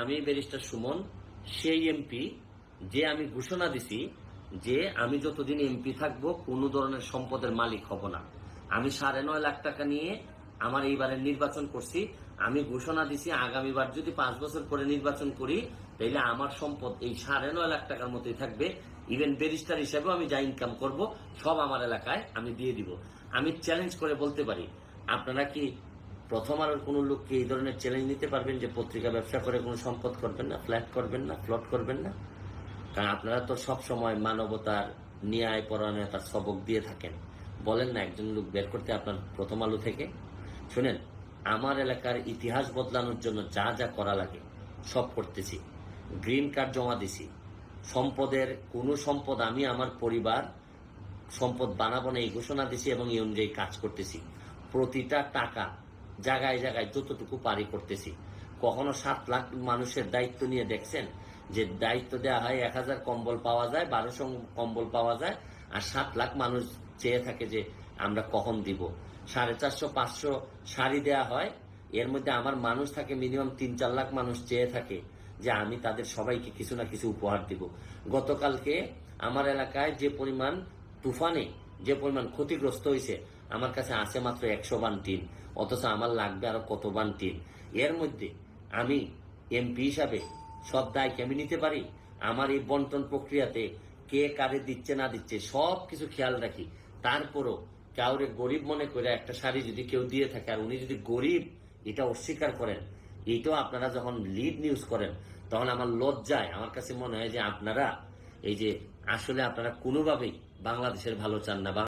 আমি ব্যারিস্টার সুমন, সেই এমপি, যে আমি ঘোষণা দিছি যে আমি যতদিন এমপি থাকব, কোনো ধরনের সম্পদের মালিক হব না। আমি সাড়ে নয় লাখ টাকা নিয়ে আমার এইবারের নির্বাচন করছি। আমি ঘোষণা দিছি আগামীবার যদি পাঁচ বছর পরে নির্বাচন করি তাহলে আমার সম্পদ এই সাড়ে নয় লাখ টাকার মতোই থাকবে। ইভেন ব্যারিস্টার হিসেবেও আমি যা ইনকাম করব, সব আমার এলাকায় আমি দিয়ে দিব। আমি চ্যালেঞ্জ করে বলতে পারি, আপনারা কি প্রথম আলোর কোনো লোককে এই ধরনের চ্যালেঞ্জ নিতে পারবেন যে পত্রিকা ব্যবসা করে কোনো সম্পদ করবেন না ফ্ল্যাট করবেন না ফ্লট করবেন না। কারণ আপনারা তো সব সময় মানবতার ন্যায় পরায়ণতার সবক দিয়ে থাকেন। বলেন না, একজন লোক বের করতে আপনার প্রথম আলো থেকে। শুনেন, আমার এলাকার ইতিহাস বদলানোর জন্য যা যা করা লাগে, সব করতেছি। গ্রিন কার্ড জমা দিছি। সম্পদের, কোনো সম্পদ আমি আমার পরিবার, সম্পদ বানাবো না এই ঘোষণা দিছি এবং এই অনুযায়ী কাজ করতেছি। প্রতিটা টাকা জায়গায় জায়গায় যতটুকু পারি করতেছি। কখনো সাত লাখ মানুষের দায়িত্ব নিয়ে দেখছেন যে দায়িত্ব দেওয়া হয় এক হাজার কম্বল পাওয়া যায়, বারোশো কম্বল পাওয়া যায়, আর সাত লাখ মানুষ চেয়ে থাকে যে আমরা কখন দিব। সাড়ে চারশো, পাঁচশো শাড়ি দেয়া হয়, এর মধ্যে আমার মানুষ থাকে মিনিমাম তিন চার লাখ মানুষ চেয়ে থাকে যে আমি তাদের সবাইকে কিছু না কিছু উপহার দিব। গতকালকে আমার এলাকায় যে পরিমাণ তুফানে, যে পরিমাণ ক্ষতিগ্রস্ত হয়েছে আমার কাছে আছে মাত্র একশো বান টিন, অথচ আমার লাগবে আরও কত বান টিন। এর মধ্যে আমি এমপি হিসাবে সব দায় আমি নিতে পারি? আমার এই বন্টন প্রক্রিয়াতে কে কারে দিচ্ছে না দিচ্ছে সব কিছু খেয়াল রাখি। তারপরও কাউরে গরিব মনে করে একটা শাড়ি যদি কেউ দিয়ে থাকে আর উনি যদি গরিব, এটা অস্বীকার করেন। এইটাও আপনারা যখন লিড নিউজ করেন, তখন আমার লজ্জায়, আমার কাছে মনে হয় যে আপনারা, এই যে আসলে আপনারা কোনোভাবেই বাংলাদেশের ভালো চান না